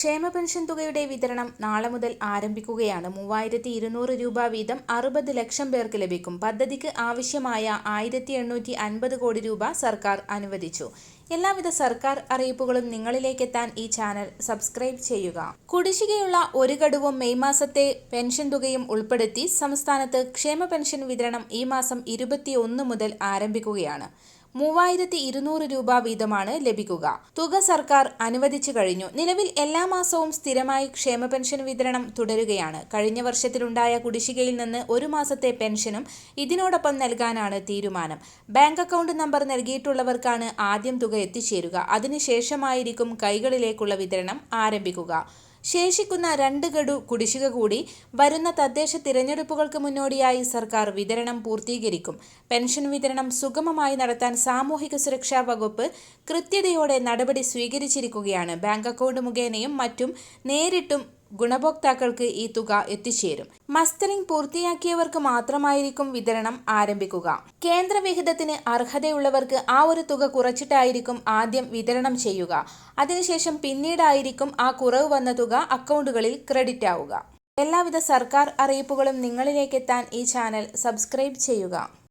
ക്ഷേമ പെൻഷൻ തുകയുടെ വിതരണം നാളെ മുതൽ ആരംഭിക്കുകയാണ്. മൂവായിരത്തി ഇരുന്നൂറ് രൂപ വീതം അറുപത് ലക്ഷം പേർക്ക് ലഭിക്കും. പദ്ധതിക്ക് ആവശ്യമായ ആയിരത്തി എണ്ണൂറ്റി അൻപത് കോടി രൂപ സർക്കാർ അനുവദിച്ചു. എല്ലാവിധ സർക്കാർ അറിയിപ്പുകളും നിങ്ങളിലേക്ക് എത്താൻ ഈ ചാനൽ സബ്സ്ക്രൈബ് ചെയ്യുക. കുടിശ്ശികയുള്ള ഒരു ഗഡുവും മെയ് മാസത്തെ പെൻഷൻ തുകയും ഉൾപ്പെടുത്തി സംസ്ഥാനത്ത് ക്ഷേമ പെൻഷൻ വിതരണം ഈ മാസം ഇരുപത്തിയൊന്ന് മുതൽ ആരംഭിക്കുകയാണ്. മൂവായിരത്തി ഇരുന്നൂറ് രൂപ വീതമാണ് ലഭിക്കുക. തുക സർക്കാർ അനുവദിച്ചു കഴിഞ്ഞു. നിലവിൽ എല്ലാ മാസവും സ്ഥിരമായി ക്ഷേമ പെൻഷൻ വിതരണം തുടരുകയാണ്. കഴിഞ്ഞ വർഷത്തിലുണ്ടായ കുടിശ്ശികയിൽ നിന്ന് ഒരു മാസത്തെ പെൻഷനും ഇതിനോടൊപ്പം നൽകാനാണ് തീരുമാനം. ബാങ്ക് അക്കൗണ്ട് നമ്പർ നൽകിയിട്ടുള്ളവർക്കാണ് ആദ്യം തുക എത്തിച്ചേരുക. അതിനുശേഷമായിരിക്കും കൈകളിലേക്കുള്ള വിതരണം ആരംഭിക്കുക. ശേഷിക്കുന്ന രണ്ട് ഗഡു കുടിശ്ശിക കൂടി വരുന്ന തദ്ദേശ തിരഞ്ഞെടുപ്പുകൾക്ക് മുന്നോടിയായി സർക്കാർ വിതരണം പൂർത്തീകരിക്കും. പെൻഷൻ വിതരണം സുഗമമായി നടത്താൻ സാമൂഹിക സുരക്ഷാ വകുപ്പ് കൃത്യതയോടെ നടപടി സ്വീകരിച്ചിരിക്കുകയാണ്. ബാങ്ക് അക്കൗണ്ട് മുഖേനയും മറ്റും നേരിട്ടും ഗുണഭോക്താക്കൾക്ക് ഈ തുക എത്തിച്ചേരും. മസ്റ്ററിംഗ് പൂർത്തിയാക്കിയവർക്ക് മാത്രമായിരിക്കും വിതരണം ആരംഭിക്കുക. കേന്ദ്ര വിഹിതത്തിന് അർഹതയുള്ളവർക്ക് ആ ഒരു തുക കുറച്ചിട്ടായിരിക്കും ആദ്യം വിതരണം ചെയ്യുക. അതിനുശേഷം പിന്നീടായിരിക്കും ആ കുറവ് വന്ന തുക അക്കൗണ്ടുകളിൽ ക്രെഡിറ്റ് ആവുക. എല്ലാവിധ സർക്കാർ അറിയിപ്പുകളും നിങ്ങളിലേക്കെത്താൻ ഈ ചാനൽ സബ്സ്ക്രൈബ് ചെയ്യുക.